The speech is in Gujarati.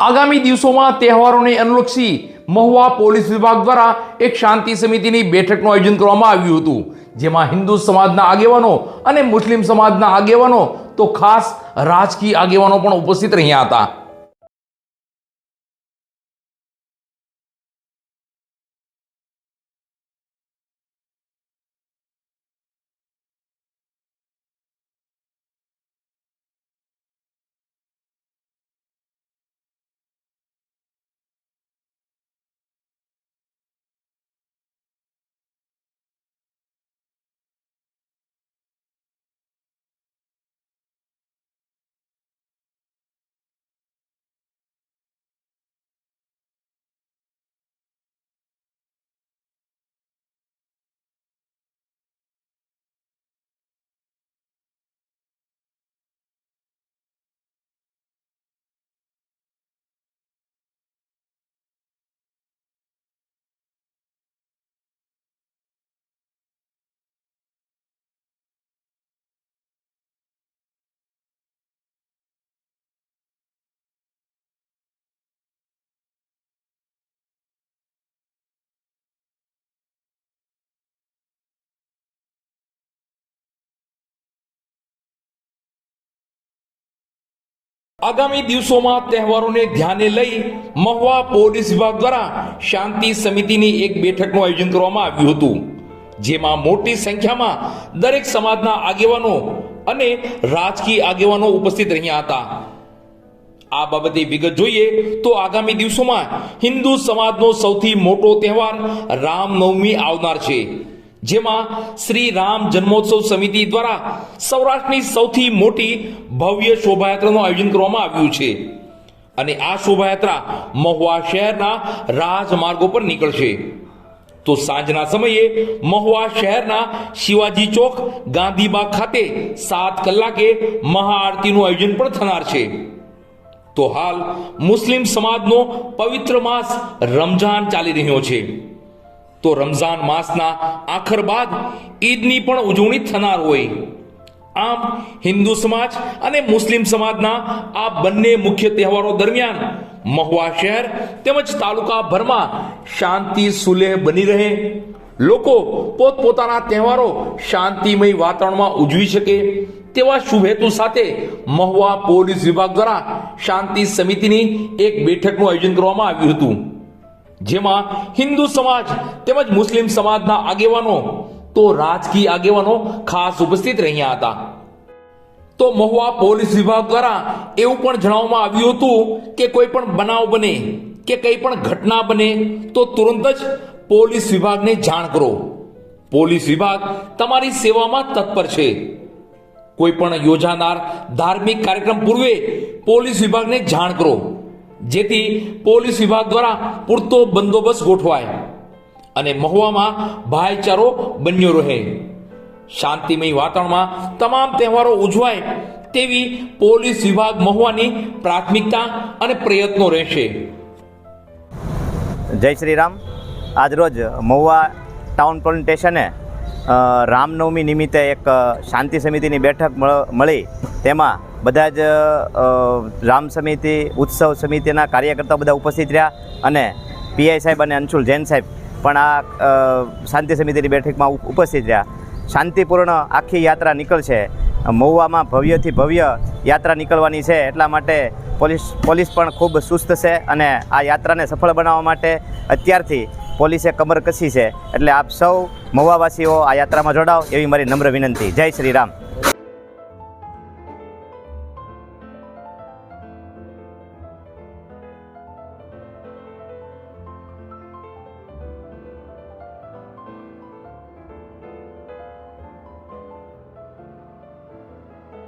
આગામી દિવસોમાં તહેવારોને અનુલક્ષી મહુવા પોલીસ વિભાગ દ્વારા એક શાંતિ સમિતિની બેઠકનું આયોજન કરવામાં આવ્યું હતું. જેમાં હિન્દુ સમાજના આગેવાનો અને મુસ્લિમ સમાજના આગેવાનો, તો ખાસ રાજકીય આગેવાનો પણ ઉપસ્થિત રહ્યા હતા. આગામી દિવસોમાં તહેવારોને ધ્યાને લઈ મહુવા પોલીસ વિભાગ દ્વારા શાંતિ સમિતિની એક બેઠકનું આયોજન કરવામાં આવ્યું હતું, જેમાં મોટી સંખ્યામાં દરેક સમાજના આગેવાનો અને રાજકીય આગેવાનો ઉપસ્થિત રહ્યા હતા. આ બાબતે વિગત જોઈએ તો આગામી દિવસોમાં હિન્દુ સમાજનો સૌથી મોટો તહેવાર રામનવમી આવનાર છે. જેમાં શ્રી રામ જન્મોત્સવ સમિતિ દ્વારા સૌરાષ્ટ્રની સૌથી મોટી ભવ્ય શોભાયાત્રાનું આયોજન કરવામાં આવ્યું છે. અને આ શોભાયાત્રા મહુવા શહેરના રાજમાર્ગો પર નીકળશે. તો સાંજના સમયે મહુવા શહેરના શિવાજી ચોક, ગાંધીબાગ ખાતે સાત કલાકે મહાઆરતીનું આયોજન પણ થનાર છે. તો હાલ મુસ્લિમ સમાજનો પવિત્ર માસ રમઝાન ચાલી રહ્યો છે. તો રમઝાન માસના આખર બાદ ઈદની પણ ઉજવણી થનાર હોય. આમ હિન્દુ સમાજ અને મુસ્લિમ સમાજના આ બંને મુખ્ય તહેવારો દરમિયાન મહુવા શહેર તેમજ તાલુકાભરમાં શાંતિ સુલેહ બની રહે. લોકો પોતપોતાના તહેવારો શાંતિમય વાતાવરણમાં ઉજવી શકે તેવા શુભ હેતુ સાથે મહુવા પોલીસ વિભાગ દ્વારા શાંતિ સમિતિની એક બેઠકનું આયોજન કરવામાં આવ્યું હતું. જેમાં હિન્દુ સમાજ તેમજ મુસ્લિમ સમાજના આગેવાનો તો રાજકીય આગેવાનો ખાસ ઉપસ્થિત રહ્યા હતા. તો મહુવા પોલીસ વિભાગ દ્વારા એવું પણ જણાવવામાં આવ્યું હતું કે કોઈ પણ બનાવ બને કે કંઈ પણ ઘટના બને તો તુરંત જ પોલીસ વિભાગને જાણ કરો. પોલીસ વિભાગ તમારી સેવામાં તત્પર છે. કોઈ પણ યોજાનાર ધાર્મિક કાર્યક્રમ પૂર્વે પોલીસ વિભાગને જાણ કરો. જેથી પોલીસ વિભાગ દ્વારા પૂરતો બંદોબસ્ત ગોઠવાય અને મહુવામાં ભાઈચારો બન્યો રહે. શાંતિમય વાતાવરણમાં તમામ તહેવારો ઉજવાય તેવી પોલીસ વિભાગ મહુવાની પ્રાથમિકતા અને પ્રયત્નો રહેશે. જય શ્રી રામ આજરોજ મહુવા ટાઉન પોલીસ સ્ટેશને રામનવમી નિમિત્તે એક શાંતિ સમિતિની બેઠક મળ- તેમાં બધા જ રામ સમિતિ, ઉત્સવ સમિતિના કાર્યકર્તાઓ બધા ઉપસ્થિત રહ્યા અને પીઆઈ સાહેબ અને અંશુલ જૈન સાહેબ પણ આ શાંતિ સમિતિની બેઠકમાં ઉપસ્થિત રહ્યા. શાંતિપૂર્ણ આખી યાત્રા નીકળશે. મહુવામાં ભવ્યથી ભવ્ય યાત્રા નીકળવાની છે. એટલા માટે પોલીસ પોલીસ પણ ખૂબ સુસ્ત છે અને આ યાત્રાને સફળ બનાવવા માટે અત્યારથી પોલીસે કમર કસી છે. એટલે આપ સૌ મહુવાવાસીઓ આ યાત્રામાં જોડાઓ. એવી મારી નમ્ર વિનંતી. જય શ્રી રામ.